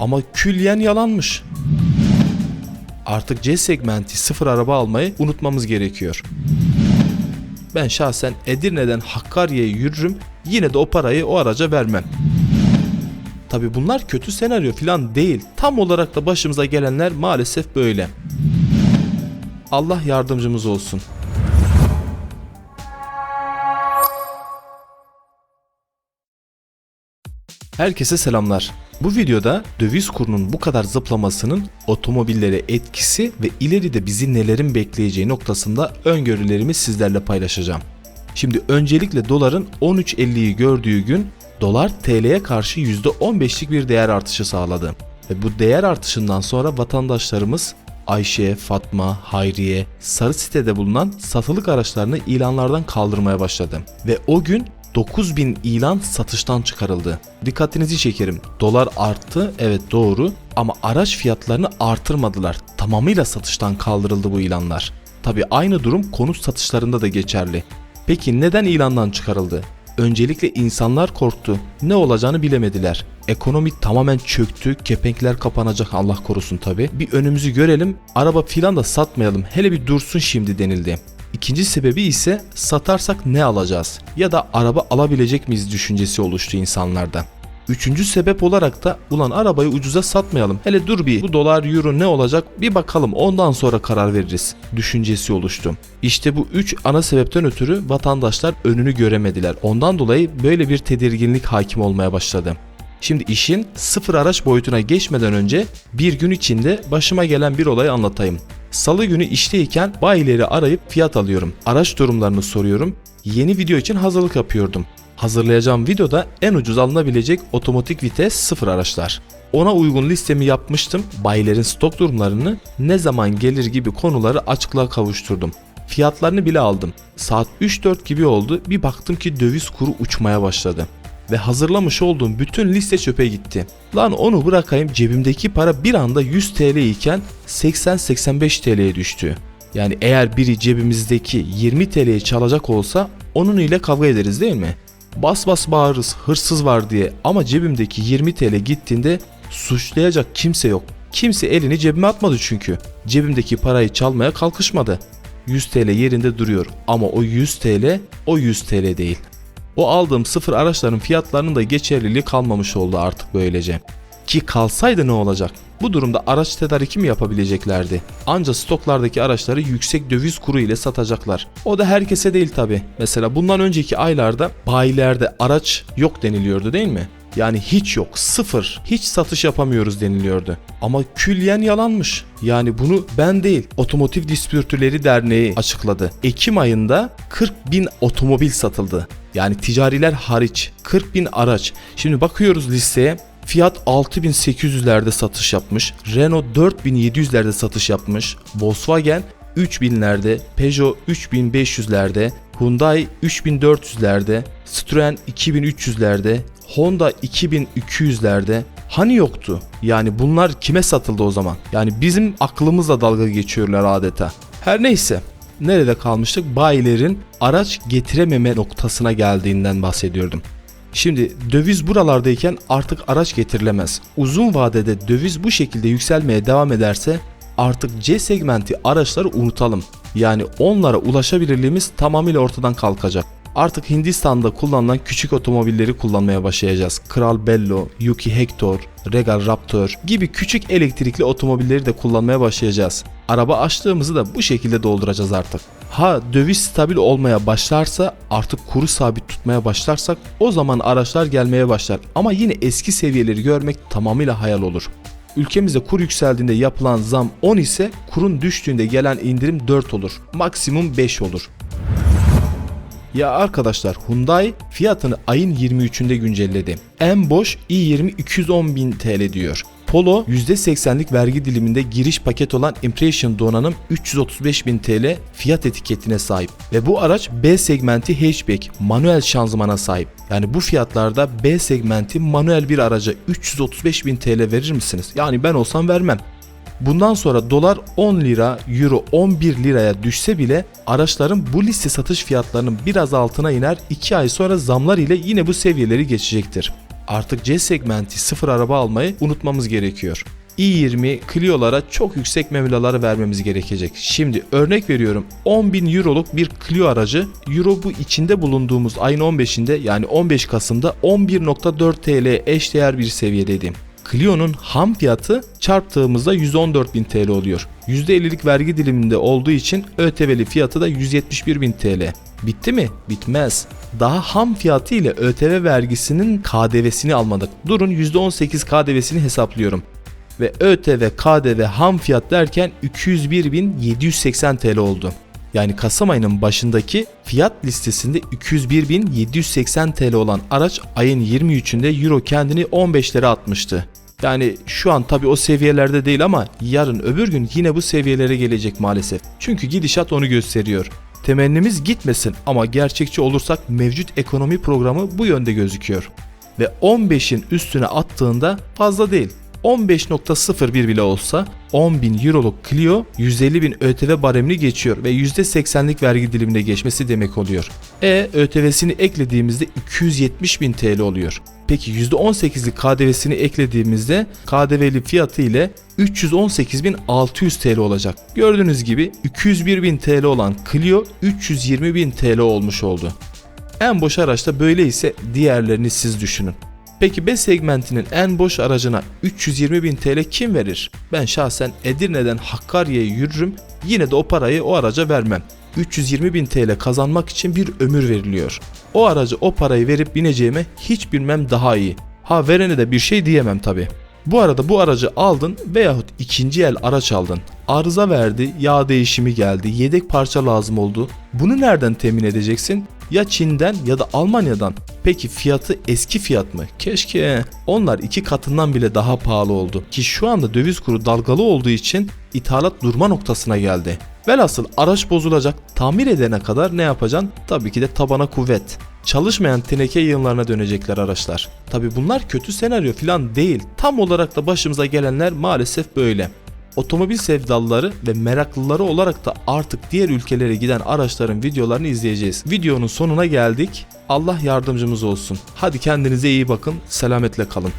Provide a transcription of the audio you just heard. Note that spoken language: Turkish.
Ama külliyen yalanmış. Artık C segmenti sıfır araba almayı unutmamız gerekiyor. Ben şahsen Edirne'den Hakkari'ye yürürüm yine de o parayı o araca vermem. Tabi bunlar kötü senaryo falan değil. Tam olarak da başımıza gelenler maalesef böyle. Allah yardımcımız olsun. Herkese selamlar. Bu videoda döviz kurunun bu kadar zıplamasının otomobillere etkisi ve ileride bizi nelerin bekleyeceği noktasında öngörülerimi sizlerle paylaşacağım. Şimdi öncelikle doların 13.50'yi gördüğü gün dolar TL'ye karşı %15'lik bir değer artışı sağladı. Ve bu değer artışından sonra vatandaşlarımız Ayşe, Fatma, Hayriye, Sarı sitede bulunan satılık araçlarını ilanlardan kaldırmaya başladı. Ve o gün 9000 ilan satıştan çıkarıldı. Dikkatinizi çekerim. Dolar arttı, evet doğru ama araç fiyatlarını artırmadılar. Tamamıyla satıştan kaldırıldı bu ilanlar. Tabi aynı durum konut satışlarında da geçerli. Peki neden ilandan çıkarıldı? Öncelikle insanlar korktu. Ne olacağını bilemediler. Ekonomi tamamen çöktü. Kepenkler kapanacak Allah korusun tabi. Bir önümüzü görelim. Araba filan da satmayalım. Hele bir dursun şimdi denildi. İkinci sebebi ise satarsak ne alacağız ya da araba alabilecek miyiz düşüncesi oluştu insanlarda. Üçüncü sebep olarak da ulan arabayı ucuza satmayalım. Hele dur bir bu dolar euro ne olacak bir bakalım ondan sonra karar veririz düşüncesi oluştu. İşte bu üç ana sebepten ötürü vatandaşlar önünü göremediler. Ondan dolayı böyle bir tedirginlik hakim olmaya başladı. Şimdi işin sıfır araç boyutuna geçmeden önce bir gün içinde başıma gelen bir olayı anlatayım. Salı günü işteyken bayileri arayıp fiyat alıyorum. Araç durumlarını soruyorum. Yeni video için hazırlık yapıyordum. Hazırlayacağım videoda en ucuz alınabilecek otomatik vites sıfır araçlar. Ona uygun listemi yapmıştım. Bayilerin stok durumlarını ne zaman gelir gibi konuları açıklığa kavuşturdum. Fiyatlarını bile aldım. Saat 3-4 gibi oldu. Bir baktım ki döviz kuru uçmaya başladı ve hazırlamış olduğum bütün liste çöpe gitti. Lan onu bırakayım cebimdeki para bir anda 100 TL iken 80-85 TL'ye düştü. Yani eğer biri cebimizdeki 20 TL'yi çalacak olsa onun ile kavga ederiz değil mi? Bas bas bağırırız hırsız var diye ama cebimdeki 20 TL gittiğinde suçlayacak kimse yok. Kimse elini cebime atmadı çünkü. Cebimdeki parayı çalmaya kalkışmadı. 100 TL yerinde duruyor ama o 100 TL o 100 TL değil. O aldığım sıfır araçların fiyatlarının da geçerliliği kalmamış oldu artık böylece. Ki kalsaydı ne olacak? Bu durumda araç tedariki mi yapabileceklerdi? Ancak stoklardaki araçları yüksek döviz kuru ile satacaklar. O da herkese değil tabi. Mesela bundan önceki aylarda bayilerde araç yok deniliyordu değil mi? Yani hiç yok, sıfır, hiç satış yapamıyoruz deniliyordu. Ama külliyen yalanmış. Yani bunu ben değil, Otomotiv Distribütörleri Derneği açıkladı. Ekim ayında 40 bin otomobil satıldı. Yani ticariler hariç 40 bin araç. Şimdi bakıyoruz listeye. Fiat 6800'lerde satış yapmış. Renault 4700'lerde satış yapmış. Volkswagen 3000'lerde, Peugeot 3500'lerde, Hyundai 3400'lerde, Citroen 2300'lerde, Honda 2200'lerde. Hani yoktu? Yani bunlar kime satıldı o zaman? Yani bizim aklımızla dalga geçiyorlar adeta. Her neyse nerede kalmıştık? Bayilerin araç getirememe noktasına geldiğinden bahsediyordum. Şimdi döviz buralardayken artık araç getirilemez. Uzun vadede döviz bu şekilde yükselmeye devam ederse artık C segmenti araçları unutalım. Yani onlara ulaşabilirliğimiz tamamıyla ortadan kalkacak. Artık Hindistan'da kullanılan küçük otomobilleri kullanmaya başlayacağız. Kral Bello, Yuki Hector, Regal Raptor gibi küçük elektrikli otomobilleri de kullanmaya başlayacağız. Araba açtığımızı da bu şekilde dolduracağız artık. Ha döviz stabil olmaya başlarsa artık kuru sabit tutmaya başlarsak o zaman araçlar gelmeye başlar. Ama yine eski seviyeleri görmek tamamıyla hayal olur. Ülkemizde kur yükseldiğinde yapılan zam 10 ise kurun düştüğünde gelen indirim 4 olur. Maksimum 5 olur. Ya arkadaşlar Hyundai fiyatını ayın 23'ünde güncelledi. En boş i20 210 bin TL diyor. Polo %80'lik vergi diliminde giriş paket olan Impression donanım 335 bin TL fiyat etiketine sahip. Ve bu araç B segmenti hatchback manuel şanzımana sahip. Yani bu fiyatlarda B segmenti manuel bir araca 335 bin TL verir misiniz? Yani ben olsam vermem. Bundan sonra dolar 10 lira, euro 11 liraya düşse bile araçların bu liste satış fiyatlarının biraz altına iner 2 ay sonra zamlar ile yine bu seviyeleri geçecektir. artık C segmenti sıfır araba almayı unutmamız gerekiyor. i20 Clio'lara çok yüksek mevlaları vermemiz gerekecek. Şimdi örnek veriyorum 10.000 euroluk bir Clio aracı Euro bu içinde bulunduğumuz ayın 15'inde yani 15 Kasım'da 11.4 TL eşdeğer bir seviyedeydi. Clio'nun ham fiyatı çarptığımızda 114.000 TL oluyor. %50'lik vergi diliminde olduğu için ÖTV'li fiyatı da 171.000 TL. Bitti mi? Bitmez. Daha ham fiyatı ile ÖTV vergisinin KDV'sini almadık. Durun %18 KDV'sini hesaplıyorum. Ve ÖTV, KDV, ham fiyat derken 201.780 TL oldu. Yani Kasım ayının başındaki fiyat listesinde 201.780 TL olan araç ayın 23'ünde Euro kendini 15 lira atmıştı. Yani şu an tabi o seviyelerde değil ama yarın öbür gün yine bu seviyelere gelecek maalesef. Çünkü gidişat onu gösteriyor. Temennimiz gitmesin ama gerçekçi olursak mevcut ekonomi programı bu yönde gözüküyor. Ve 15'in üstüne attığında fazla değil. 15.01 bile olsa 10.000 euroluk Clio 150.000 ÖTV baremini geçiyor ve %80'lik vergi dilimine geçmesi demek oluyor. E ÖTV'sini eklediğimizde 270.000 TL oluyor. Peki %18'lik KDV'sini eklediğimizde KDV'li fiyatı ile 318.600 TL olacak. Gördüğünüz gibi 201.000 TL olan Clio 320.000 TL olmuş oldu. En boş araçta böyle ise diğerlerini siz düşünün. Peki B segmentinin en boş aracına 320 bin TL kim verir? Ben şahsen Edirne'den Hakkari'ye yürürüm yine de o parayı o araca vermem. 320 bin TL kazanmak için bir ömür veriliyor. O aracı o parayı verip bineceğime hiç bilmem daha iyi. Ha verene de bir şey diyemem tabi. Bu arada bu aracı aldın veyahut ikinci el araç aldın. Arıza verdi, yağ değişimi geldi, yedek parça lazım oldu. Bunu nereden temin edeceksin? Ya Çin'den ya da Almanya'dan. Peki fiyatı eski fiyat mı? Keşke. Onlar iki katından bile daha pahalı oldu. Ki şu anda döviz kuru dalgalı olduğu için ithalat durma noktasına geldi. Velhasıl araç bozulacak, tamir edene kadar ne yapacaksın? Tabii ki de tabana kuvvet. Çalışmayan teneke yığınlarına dönecekler araçlar. Tabi bunlar kötü senaryo falan değil. Tam olarak da başımıza gelenler maalesef böyle. Otomobil sevdalıları ve meraklıları olarak da artık diğer ülkelere giden araçların videolarını izleyeceğiz. Videonun sonuna geldik. Allah yardımcımız olsun. Hadi kendinize iyi bakın. Selametle kalın.